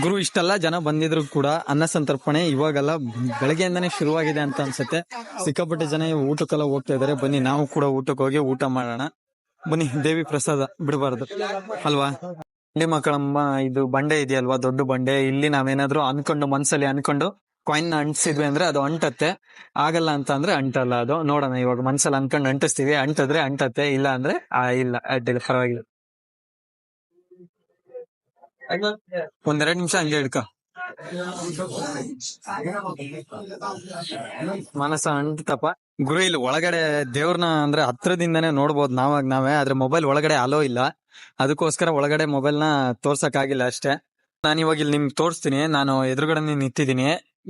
ಗುರು, ಇಷ್ಟೆಲ್ಲ ಜನ ಬಂದಿದ್ರು ಕೂಡ ಅನ್ನ ಸಂತರ್ಪಣೆ ಇವಾಗೆಲ್ಲ ಬೆಳಗ್ಗೆಯಿಂದಾನೇ ಶುರುವಾಗಿದೆ ಅಂತ ಅನ್ಸುತ್ತೆ. ಸಿಕ್ಕಾಪಟ್ಟೆ ಜನ ಊಟಕ್ಕೆಲ್ಲ ಹೋಗ್ತಾ ಇದಾರೆ ಬನ್ನಿ, ನಾವು ಕೂಡ ಊಟಕ್ಕೆ ಹೋಗಿ ಊಟ ಮಾಡೋಣ. ಬನ್ನಿ, ದೇವಿ ಪ್ರಸಾದ ಬಿಡಬಾರ್ದು. ಅಲ್ವಾ? ಬಂಡೆ ಮಕ್ಕಳಮ್ಮ, ಇದು ಬಂಡೆ ಇದೆಯಲ್ವಾ? ದೊಡ್ಡ ಬಂಡೆ. ಇಲ್ಲಿ ನಾವೇನಾದ್ರೂ ಅನ್ಕೊಂಡು, ಮನ್ಸಲ್ಲಿ ಅನ್ಕೊಂಡು ಕಾಯಿನ್ ಅಂಟಿಸಿದ್ವಿ ಅಂದ್ರೆ ಅದು ಅಂಟತ್ತೆ. ಆಗಲ್ಲ ಅಂತ ಅಂದ್ರೆ ಅಂಟಲ್ಲ ಅದು. ನೋಡೋಣ ಇವಾಗ ಮನ್ಸಲ್ಲಿ ಅನ್ಕೊಂಡು ಅಂಟಿಸ್ತೀವಿ. ಅಂಟದ್ರೆ ಅಂಟತ್ತೆ. ಇಲ್ಲ ಅಂದ್ರೆ ಇಲ್ಲ. ಅಡ್ಡಿಲ್ಲ. ಪರವಾಗಿಲ್ಲ. ಒಂದೆರಡು ನಿಮಿಷ ಹಂಗೆ ಹಿಡ್ಕ ಮನಸ್ಸ ಅಂಟತಪ್ಪ ಗುರು ಇಲ್ಲಿ ಒಳಗಡೆ ದೇವ್ರನ್ನ ಅಂದ್ರೆ ಹತ್ರದಿಂದನೇ ನೋಡ್ಬೋದು ನಾವಾಗ ನಾವೇ ಆದ್ರೆ ಮೊಬೈಲ್ ಒಳಗಡೆ ಅಲೋ ಇಲ್ಲ. ಅದಕ್ಕೋಸ್ಕರ ಒಳಗಡೆ ಮೊಬೈಲ್ನ ತೋರ್ಸಕ್ ಆಗಿಲ್ಲ ಅಷ್ಟೇ. ನಾನು ಇವಾಗ ಇಲ್ಲಿ ನಿಮ್ಗೆ ತೋರಿಸ್ತೀನಿ ನಾನು ಎದುರುಗಡೆ ನಿಂತಿದ್ದೀನಿ.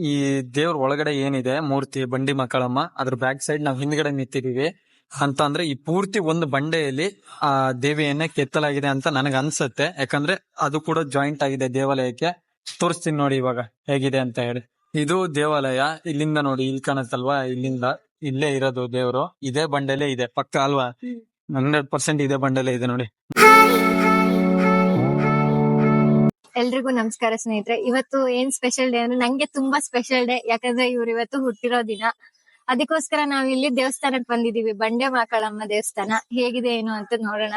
ಈ ದೇವ್ರ ಒಳಗಡೆ ಏನಿದೆ ಮೂರ್ತಿ ಬಂಡಿ ಮಕ್ಕಳಮ್ಮ ಅದ್ರ ಬ್ಯಾಕ್ ಸೈಡ್ ನಾವು ಹಿಂದ್ಗಡೆ ನಿಂತಿದೀವಿ ಅಂತ ಅಂದ್ರೆ ಈ ಪೂರ್ತಿ ಒಂದು ಬಂಡೆಯಲ್ಲಿ ಆ ದೇವಿಯನ್ನ ಕೆತ್ತಲಾಗಿದೆ ಅಂತ ನನಗ ಅನ್ಸುತ್ತೆ. ಯಾಕಂದ್ರೆ ಅದು ಕೂಡ ಜಾಯಿಂಟ್ ಆಗಿದೆ ದೇವಾಲಯಕ್ಕೆ. ತೋರಿಸ್ತೀನಿ ನೋಡಿ ಇವಾಗ ಹೇಗಿದೆ ಅಂತ ಹೇಳಿ. ಇದು ದೇವಾಲಯ. ಇಲ್ಲಿಂದ ನೋಡಿ ಇಲ್ಲಿ ಕಾಣುತ್ತಲ್ವಾ? ಇಲ್ಲಿಂದ ಇಲ್ಲೇ ಇರೋದು ದೇವ್ರು. ಇದೇ ಬಂಡೆಲೇ ಇದೆ. ಪಕ್ಕ ಅಲ್ವಾ? ಹಂಡ್ರೆಡ್ ಪರ್ಸೆಂಟ್ ಇದೆ ಬಂಡೆಲೇ ಇದೆ ನೋಡಿ. ಎಲ್ರಿಗೂ ನಮಸ್ಕಾರ ಸ್ನೇಹಿತರೆ. ಇವತ್ತು ಏನ್ ಸ್ಪೆಷಲ್ ಡೇ ಅಂದ್ರೆ ನಂಗೆ ತುಂಬಾ ಸ್ಪೆಷಲ್ ಡೇ ಯಾಕಂದ್ರೆ ಇವ್ರು ಇವತ್ತು ಹುಟ್ಟಿರೋ ದಿನ. ಅದಕ್ಕೋಸ್ಕರ ನಾವ್ ಇಲ್ಲಿ ದೇವಸ್ಥಾನಕ್ ಬಂದಿದೀವಿ. ಬಂಡೆ ಮಾಕಳಮ್ಮ ದೇವಸ್ಥಾನ. ಹೇಗಿದೆ, ಏನು ಅಂತ ನೋಡೋಣ.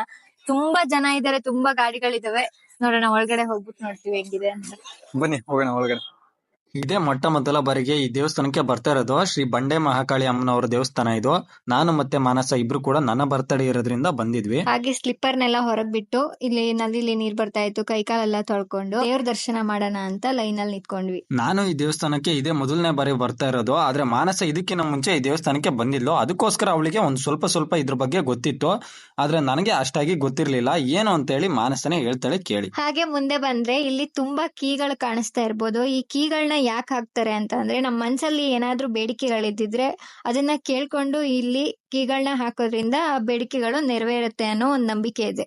ತುಂಬಾ ಜನ ಇದಾರೆ, ತುಂಬಾ ಗಾಡಿಗಳಿದಾವೆ. ನೋಡೋಣ, ಒಳಗಡೆ ಹೋಗ್ಬಿಟ್ಟು ನೋಡ್ತೀವಿ ಹೆಂಗಿದೆ ಅಂತ. ಬನ್ನಿ, ಹೋಗೋಣ ಒಳಗಡೆ. ಇದೇ ಮೊಟ್ಟ ಮೊದಲ ಬಾರಿಗೆ ಈ ದೇವಸ್ಥಾನಕ್ಕೆ ಬರ್ತಾ ಇರೋದು. ಶ್ರೀ ಬಂಡೆ ಮಹಾಕಾಳಿ ಅಮ್ಮನವರ ದೇವಸ್ಥಾನ ಇದು. ನಾನು ಮತ್ತೆ ಮಾನಸ ಇಬ್ರು ಕೂಡ ನನ್ನ ಬರ್ತಡೇ ಇರೋದ್ರಿಂದ ಬಂದಿದ್ವಿ. ಹಾಗೆ ಸ್ಲಿಪ್ಪರ್ನೆಲ್ಲ ಹೊರಗ್ ಬಿಟ್ಟು ಇಲ್ಲಿ ನದಿಲಿ ನೀರ್ ಬರ್ತಾ ಇತ್ತು. ಕೈಕಾಲೆಲ್ಲ ತೊಳ್ಕೊಂಡು ದೇವ್ರ ದರ್ಶನ ಮಾಡೋಣ ಅಂತ ಲೈನ್ ಅಲ್ಲಿ ನಿತ್ಕೊಂಡ್ವಿ. ನಾನು ಈ ದೇವಸ್ಥಾನಕ್ಕೆ ಇದೇ ಮೊದಲನೇ ಬಾರಿ ಬರ್ತಾ ಇರೋದು. ಆದ್ರೆ ಮಾನಸ ಇದಕ್ಕಿಂತ ಮುಂಚೆ ಈ ದೇವಸ್ಥಾನಕ್ಕೆ ಬಂದಿದ್ಲು. ಅದಕ್ಕೋಸ್ಕರ ಅವಳಿಗೆ ಒಂದ್ ಸ್ವಲ್ಪ ಸ್ವಲ್ಪ ಇದ್ರ ಬಗ್ಗೆ ಗೊತ್ತಿತ್ತು. ಆದ್ರೆ ನನಗೆ ಅಷ್ಟಾಗಿ ಗೊತ್ತಿರ್ಲಿಲ್ಲ. ಏನು ಅಂತ ಹೇಳಿ ಮಾನಸನೇ ಹೇಳ್ತಾಳೆ ಕೇಳಿ. ಹಾಗೆ ಮುಂದೆ ಬಂದ್ರೆ ಇಲ್ಲಿ ತುಂಬಾ ಕೀಗಳು ಕಾಣಿಸ್ತಾ ಇರ್ಬೋದು. ಈ ಕೀಗಳನ್ನ ಯಾಕೆ ಹಾಕ್ತಾರೆ ಅಂತ ಅಂದ್ರೆ ನಮ್ಮ ಮನ್ಸಲ್ಲಿ ಏನಾದ್ರೂ ಬೇಡಿಕೆಗಳಿದ್ದಿದ್ರೆ ಅದನ್ನ ಕೇಳ್ಕೊಂಡು ಇಲ್ಲಿ ಕೀಗಳನ್ನ ಹಾಕೋದ್ರಿಂದ ಆ ಬೇಡಿಕೆಗಳು ನೆರವೇರುತ್ತೆ ಅನ್ನೋ ಒಂದ್ ನಂಬಿಕೆ ಇದೆ.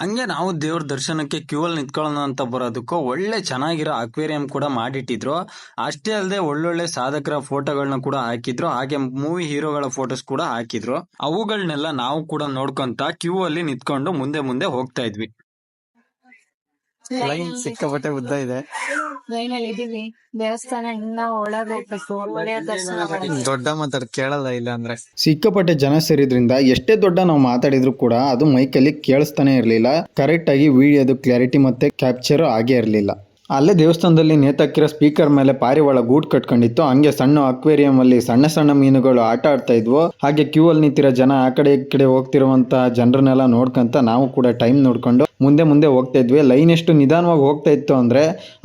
ಹಂಗೆ ನಾವು ದೇವ್ರ ದರ್ಶನಕ್ಕೆ ಕ್ಯೂ ಅಲ್ಲಿ ನಿಂತ್ಕೊಳ್ಳೋಣ ಅಂತ ಬರೋದಕ್ಕೂ ಒಳ್ಳೆ ಚೆನ್ನಾಗಿರೋ ಅಕ್ವೇರಿಯಂ ಕೂಡ ಮಾಡಿಟ್ಟಿದ್ರು. ಅಷ್ಟೇ ಅಲ್ಲದೆ ಒಳ್ಳೊಳ್ಳೆ ಸಾಧಕರ ಫೋಟೋಗಳನ್ನ ಕೂಡ ಹಾಕಿದ್ರು. ಹಾಗೆ ಮೂವಿ ಹೀರೋಗಳ ಫೋಟೋಸ್ ಕೂಡ ಹಾಕಿದ್ರು. ಅವುಗಳನ್ನೆಲ್ಲ ನಾವು ಕೂಡ ನೋಡ್ಕೊಂತ ಕ್ಯೂ ಅಲ್ಲಿ ನಿಂತ್ಕೊಂಡು ಮುಂದೆ ಮುಂದೆ ಹೋಗ್ತಾ ಇದ್ವಿ. ಲೈನ್ ಸಿಕ್ಕಾಪಟ್ಟೆ ಉದ್ದ ಇದೆ. ಲೈನಲ್ಲಿ ಇದೀವಿ ದೇವಸ್ಥಾನ ಇನ್ನ ಒಳಗೋಗ್ಬೇಕು ಒಳ್ಳೆಯ ದರ್ಶನ ದೊಡ್ಡ ಮಾತಾಡ್ ಕೇಳಲ್ಲ ಇಲ್ಲ ಅಂದ್ರೆ. ಸಿಕ್ಕಾಪಟ್ಟೆ ಜನ ಸೇರಿದ್ರಿಂದ ಎಷ್ಟೇ ದೊಡ್ಡ ನಾವು ಮಾತಾಡಿದ್ರು ಕೂಡ ಅದು ಮೈಕಲ್ಲಿ ಕೇಳಿಸ್ತಾನೆ ಇರಲಿಲ್ಲ. ಕರೆಕ್ಟ್ ಆಗಿ ವಿಡಿಯೋದು ಕ್ಲಾರಿಟಿ ಮತ್ತೆ ಕ್ಯಾಪ್ಚರ್ ಆಗೇ ಇರಲಿಲ್ಲ. ಅಲ್ಲೇ ದೇವಸ್ಥಾನದಲ್ಲಿ ನೇತಾಕಿರೋ ಸ್ಪೀಕರ್ ಮೇಲೆ ಪಾರಿವಾಳ ಗೂಡ್ ಕಟ್ಕೊಂಡಿತ್ತು. ಹಂಗೆ ಸಣ್ಣ ಅಕ್ವೇರಿಯಂ ಅಲ್ಲಿ ಸಣ್ಣ ಸಣ್ಣ ಮೀನುಗಳು ಆಟ ಆಡ್ತಾ ಇದ್ವು. ಹಾಗೆ ಕ್ಯೂ ಅಲ್ಲಿ ನಿಂತಿರೋ ಜನ ಆ ಕಡೆ ಈ ಕಡೆ ಹೋಗ್ತಿರುವಂತ ಜನರನ್ನೆಲ್ಲ ನೋಡ್ಕೊಂತ ನಾವು ಕೂಡ ಟೈಮ್ ನೋಡ್ಕೊಂಡು ಮುಂದೆ ಮುಂದೆ ಹೋಗ್ತಾ ಇದ್ವಿ. ಲೈನ್ ಎಷ್ಟು ನಿಧಾನವಾಗಿ ಹೋಗ್ತಾ ಇತ್ತು ಅಂದರೆ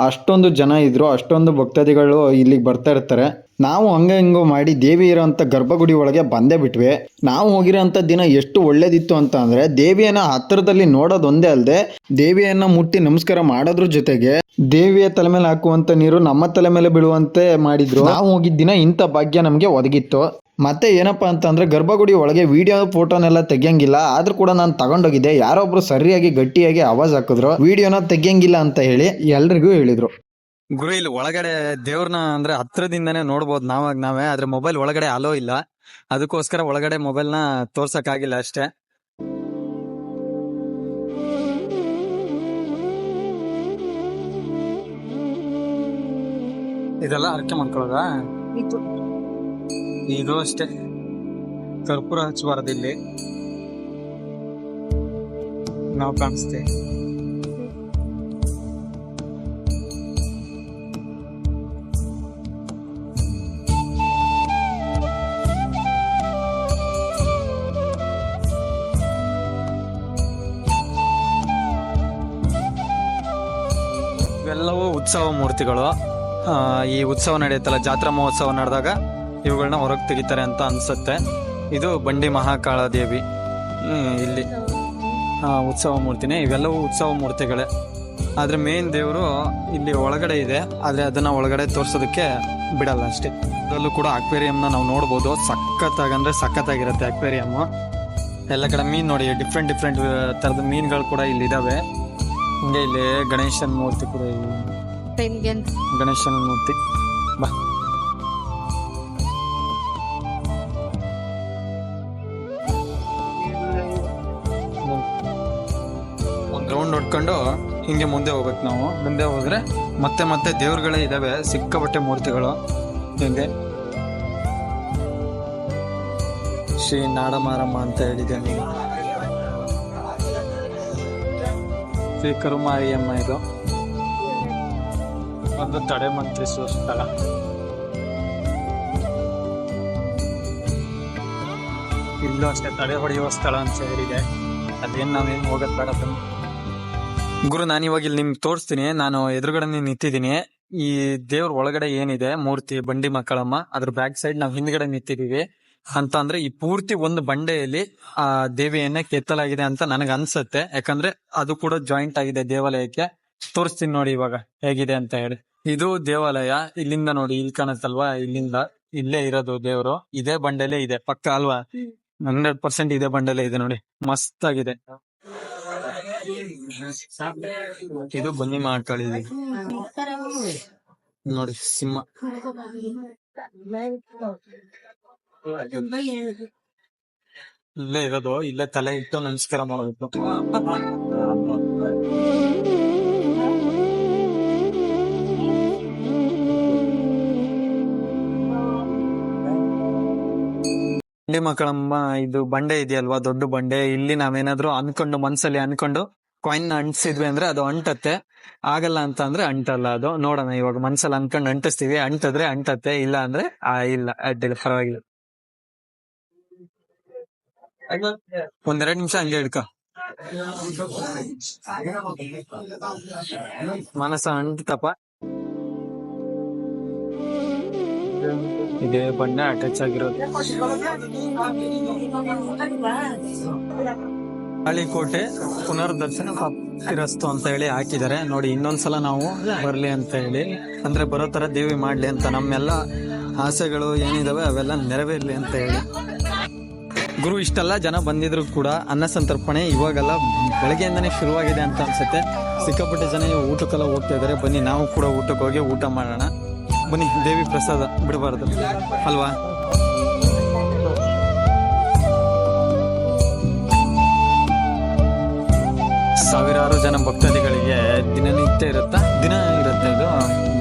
ಅಷ್ಟೊಂದು ಜನ ಇದ್ರು, ಅಷ್ಟೊಂದು ಭಕ್ತಾದಿಗಳು ಇಲ್ಲಿಗೆ ಬರ್ತಾ ಇರ್ತಾರೆ. ನಾವು ಹಂಗೆ ಹಿಂಗೋ ಮಾಡಿ ದೇವಿ ಇರೋಂಥ ಗರ್ಭಗುಡಿ ಒಳಗೆ ಬಂದೇ ಬಿಟ್ವಿ. ನಾವು ಹೋಗಿರೋಂಥ ದಿನ ಎಷ್ಟು ಒಳ್ಳೇದಿತ್ತು ಅಂತ ಅಂದರೆ ದೇವಿಯನ್ನು ಹತ್ತಿರದಲ್ಲಿ ನೋಡೋದೊಂದೇ ಅಲ್ಲದೆ ದೇವಿಯನ್ನು ಮುಟ್ಟಿ ನಮಸ್ಕಾರ ಮಾಡೋದ್ರ ಜೊತೆಗೆ ದೇವಿಯ ತಲೆ ಮೇಲೆ ಹಾಕುವಂಥ ನೀರು ನಮ್ಮ ತಲೆ ಮೇಲೆ ಬೀಳುವಂತೆ ಮಾಡಿದ್ರು. ನಾವು ಹೋಗಿದ್ದ ದಿನ ಇಂಥ ಭಾಗ್ಯ ನಮಗೆ ಒದಗಿತ್ತು. ಮತ್ತೆ ಏನಪ್ಪ ಅಂತಂದರೆ ಗರ್ಭಗುಡಿ ಒಳಗೆ ವಿಡಿಯೋ ಫೋಟೋನೆಲ್ಲ ತೆಗಿಯಂಗಿಲ್ಲ. ಆದ್ರೂ ಕೂಡ ನಾನು ತಗೊಂಡೋಗಿದ್ದೆ. ಯಾರೊಬ್ರು ಸರಿಯಾಗಿ ಗಟ್ಟಿಯಾಗಿ ಆವಾಜ್ ಹಾಕಿದ್ರು. ವಿಡಿಯೋನ ತೆಗಿಯಂಗಿಲ್ಲ ಅಂತ ಹೇಳಿ ಎಲ್ರಿಗೂ ಹೇಳಿದ್ರು. ಗುರು ಇಲ್ಲಿ ಒಳಗಡೆ ದೇವ್ರನ್ನ ಅಂದ್ರೆ ಹತ್ರದಿಂದನೇ ನೋಡ್ಬೋದು ನಾವಾಗ ನಾವೇ. ಆದ್ರೆ ಮೊಬೈಲ್ ಒಳಗಡೆ ಅಲೋ ಇಲ್ಲ. ಅದಕ್ಕೋಸ್ಕರ ಒಳಗಡೆ ಮೊಬೈಲ್ನ ನ ತೋರ್ಸಕ್ ಆಗಿಲ್ಲ ಅಷ್ಟೇ. ಇದೆಲ್ಲ ಅರ್ಕೆ ಮಾಡ್ಕೊಳ್ಳೋದಾ ಇದು ಅಷ್ಟೇ. ಕರ್ಪೂರ ಹಚ್ಚಬಾರ್ದು ಇಲ್ಲಿ ನಾವು ಕಾಣಿಸ್ತೇವೆ. ಉತ್ಸವ ಮೂರ್ತಿಗಳು. ಈ ಉತ್ಸವ ನಡೆಯುತ್ತಲ್ಲ ಜಾತ್ರಾ ಮಹೋತ್ಸವ ನಡೆದಾಗ ಇವುಗಳನ್ನ ಹೊರಗೆ ತೆಗಿತಾರೆ ಅಂತ ಅನ್ಸುತ್ತೆ. ಇದು ಬಂಡಿ ಮಹಾಕಾಳ ದೇವಿ ಇಲ್ಲಿ. ಉತ್ಸವ ಮೂರ್ತಿನೇ. ಇವೆಲ್ಲವೂ ಉತ್ಸವ ಮೂರ್ತಿಗಳೇ. ಆದ್ರೆ ಮೇನ್ ದೇವರು ಇಲ್ಲಿ ಒಳಗಡೆ ಇದೆ. ಆದ್ರೆ ಅದನ್ನ ಒಳಗಡೆ ತೋರಿಸೋದಕ್ಕೆ ಬಿಡಲ್ಲ ಅಷ್ಟೇ. ಅದರಲ್ಲೂ ಕೂಡ ಅಕ್ವೇರಿಯಂನ ನಾವು ನೋಡ್ಬೋದು. ಸಖತ್ತಾಗಂದ್ರೆ ಸಖತ್ತಾಗಿರುತ್ತೆ ಅಕ್ವೇರಿಯಂ. ಎಲ್ಲ ಕಡೆ ಮೀನ್ ನೋಡಿ ಡಿಫ್ರೆಂಟ್ ಡಿಫ್ರೆಂಟ್ ತರದ ಮೀನುಗಳು ಕೂಡ ಇಲ್ಲಿ ಇದಾವೆ. ಹಿಂಗೆ ಇಲ್ಲಿ ಗಣೇಶನ ಮೂರ್ತಿ ಕೂಡ. ಗಣೇಶನ ಮೂರ್ತಿ. ಬಾ. ಒಂದ್ ನೋಡ್ಕೊಂಡು ಹಿಂಗೆ ಮುಂದೆ ಹೋಗ್ಬೇಕು ನಾವು. ಮುಂದೆ ಹೋದ್ರೆ ಮತ್ತೆ ಮತ್ತೆ ದೇವ್ರುಗಳೇ ಇದಾವೆ ಸಿಕ್ಕಾಪಟ್ಟೆ ಮೂರ್ತಿಗಳು. ಹಿಂಗೆ. ಶ್ರೀ ನಾಡಮಾರಮ್ಮ ಅಂತ ಹೇಳಿದೆ ನೀವು ಶ್ರೀ ಕರುಮಾರಿಯಮ್ಮ ಇದು. ಒಂದು ತಡೆ ಮಂತ್ರಿಸುವ ಸ್ಥಳ. ಇಲ್ಲೂ ಅಷ್ಟೇ ತಡೆ ಹೊಡೆಯುವ ಸ್ಥಳ ಅಂತ ಹೇಳಿದೆ. ಅದೇನು ನಾವೇನು ಹೋಗೋದು ಬೇಡ. ಗುರು ನಾನು ಇವಾಗ ಇಲ್ಲಿ ನಿಮ್ಗೆ ತೋರಿಸ್ತೀನಿ. ನಾನು ಎದುರುಗಡೆ ನಿಂತಿದ್ದೀನಿ. ಈ ದೇವ್ರ ಒಳಗಡೆ ಏನಿದೆ ಮೂರ್ತಿ ಬಂಡಿ ಮಕ್ಕಳಮ್ಮ ಅದ್ರ ಬ್ಯಾಕ್ ಸೈಡ್ ನಾವು ಹಿಂದ್ಗಡೆ ನಿಂತಿದೀವಿ ಅಂತ ಅಂದ್ರೆ ಈ ಪೂರ್ತಿ ಒಂದು ಬಂಡೆಯಲ್ಲಿ ಆ ದೇವಿಯನ್ನ ಕೆತ್ತಲಾಗಿದೆ ಅಂತ ನನಗೆ ಅನ್ಸುತ್ತೆ. ಯಾಕಂದ್ರೆ ಅದು ಕೂಡ ಜಾಯಿಂಟ್ ಆಗಿದೆ ದೇವಾಲಯಕ್ಕೆ. ತೋರಿಸ್ತೀನಿ ನೋಡಿ ಇವಾಗ ಹೇಗಿದೆ ಅಂತ ಹೇಳಿ. ಇದು ದೇವಾಲಯ. ಇಲ್ಲಿಂದ ನೋಡಿ ಇಲ್ಲಿ ಕಾಣುತ್ತಲ್ವಾ? ಇಲ್ಲಿಂದ ಇಲ್ಲೇ ಇರೋದು ದೇವರು. ಇದೇ ಬಂಡೆಲೆ ಇದೆ. ಪಕ್ಕ ಅಲ್ವಾ? ಹಂಡ್ರೆಡ್ ಪರ್ಸೆಂಟ್ ಇದೇ ಬಂಡೆಲೆ ಇದೆ ನೋಡಿ. ಮಸ್ತ್ ಆಗಿದೆ ಇದು ಬನ್ನಿ ಮಾಡ್ಕೊಳ್ಳಿ ನೋಡಿ, ಸಿಂಹ. ಇಲ್ಲೇ ಇರೋದು, ಇಲ್ಲೇ ತಲೆ ಇಟ್ಟು ನಮಸ್ಕಾರ ಮಾಡಬೇಕು ಬಂಡೆ ಮಕ್ಕಳಮ್ಮ, ಇದು ಬಂಡೆ ಇದೆಯಲ್ವಾ? ದೊಡ್ಡ ಬಂಡೆ. ಇಲ್ಲಿ ನಾವೇನಾದ್ರೂ ಅನ್ಕೊಂಡು, ಮನ್ಸಲ್ಲಿ ಅನ್ಕೊಂಡು ಕಾಯಿನ್ ಅಂಟಿಸಿದ್ವಿ ಅಂದ್ರೆ ಅದು ಅಂಟತ್ತೆ. ಆಗಲ್ಲ ಅಂತ ಅಂದ್ರೆ ಅಂಟಲ್ಲ ಅದು. ನೋಡೋಣ, ಇವಾಗ ಮನ್ಸಲ್ಲಿ ಅನ್ಕೊಂಡು ಅಂಟಿಸ್ತೀವಿ. ಅಂಟದ್ರೆ ಅಂಟತ್ತೆ, ಇಲ್ಲ ಅಂದ್ರೆ, ಆ, ಇಲ್ಲ. ಅಡ್ಡಿಲ್ಲ ಪರವಾಗಿಲ್ಲ. ಒಂದೆರಡು ನಿಮಿಷ ಹಂಗೆ ಹಿಡ್ಕ ಮನಸ್ಸ ಅಂಟತಪ್ಪ. ಇದೇ ಬಣ್ಣ ಅಟ್ಯಾಚ್ ಆಗಿರೋದು. ಕೋಟೆ ಪುನರ್ದರ್ಶನ ಪ್ರಾಪ್ತಿರಸ್ತು ಅಂತ ಹೇಳಿ ಹಾಕಿದ್ದಾರೆ. ನೋಡಿ, ಇನ್ನೊಂದ್ಸಲ ನಾವು ಬರ್ಲಿ ಅಂತ ಹೇಳಿ. ಅಂದ್ರೆ ಬರೋ ತರ ದೇವಿ ಮಾಡ್ಲಿ ಅಂತ ನಮ್ಮೆಲ್ಲ ಆಸೆಗಳು ಏನಿದಾವೆ ಅವೆಲ್ಲ ನೆರವೇರ್ಲಿ ಅಂತ ಹೇಳಿ. ಗುರು, ಇಷ್ಟೆಲ್ಲ ಜನ ಬಂದಿದ್ರು ಕೂಡ ಅನ್ನ ಸಂತರ್ಪಣೆ ಇವಾಗೆಲ್ಲ ಬೆಳಗ್ಗೆಯಿಂದನೇ ಶುರುವಾಗಿದೆ ಅಂತ ಅನ್ಸುತ್ತೆ. ಸಿಕ್ಕಾಪಟ್ಟೆ ಜನ ಊಟಕ್ಕೆಲ್ಲ ಹೋಗ್ತಾ ಇದ್ದಾರೆ. ಬನ್ನಿ, ನಾವು ಕೂಡ ಊಟಕ್ಕೆ ಹೋಗಿ ಊಟ ಮಾಡೋಣ. ಬನ್ನಿ, ದೇವಿ ಪ್ರಸಾದ ಬಿಡಬಾರ್ದು. ಅಲ್ವಾ? ನಮ್ಮ ಭಕ್ತಾದಿಗಳಿಗೆ ದಿನನಿತ್ಯ ಇರುತ್ತಾ? ದಿನ ಇರುತ್ತೆ ಇದು.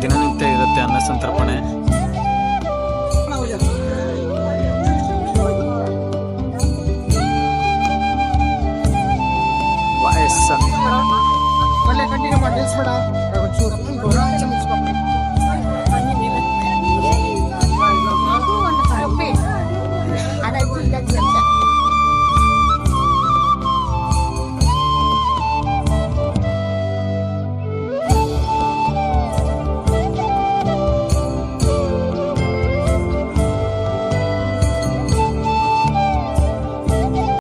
ದಿನನಿತ್ಯ ಇರುತ್ತೆ ಅನ್ನ ಸಂತರ್ಪಣೆ. ಒಳ್ಳೆ ಕಂಟಿನ್ಯೂ ಚೂರು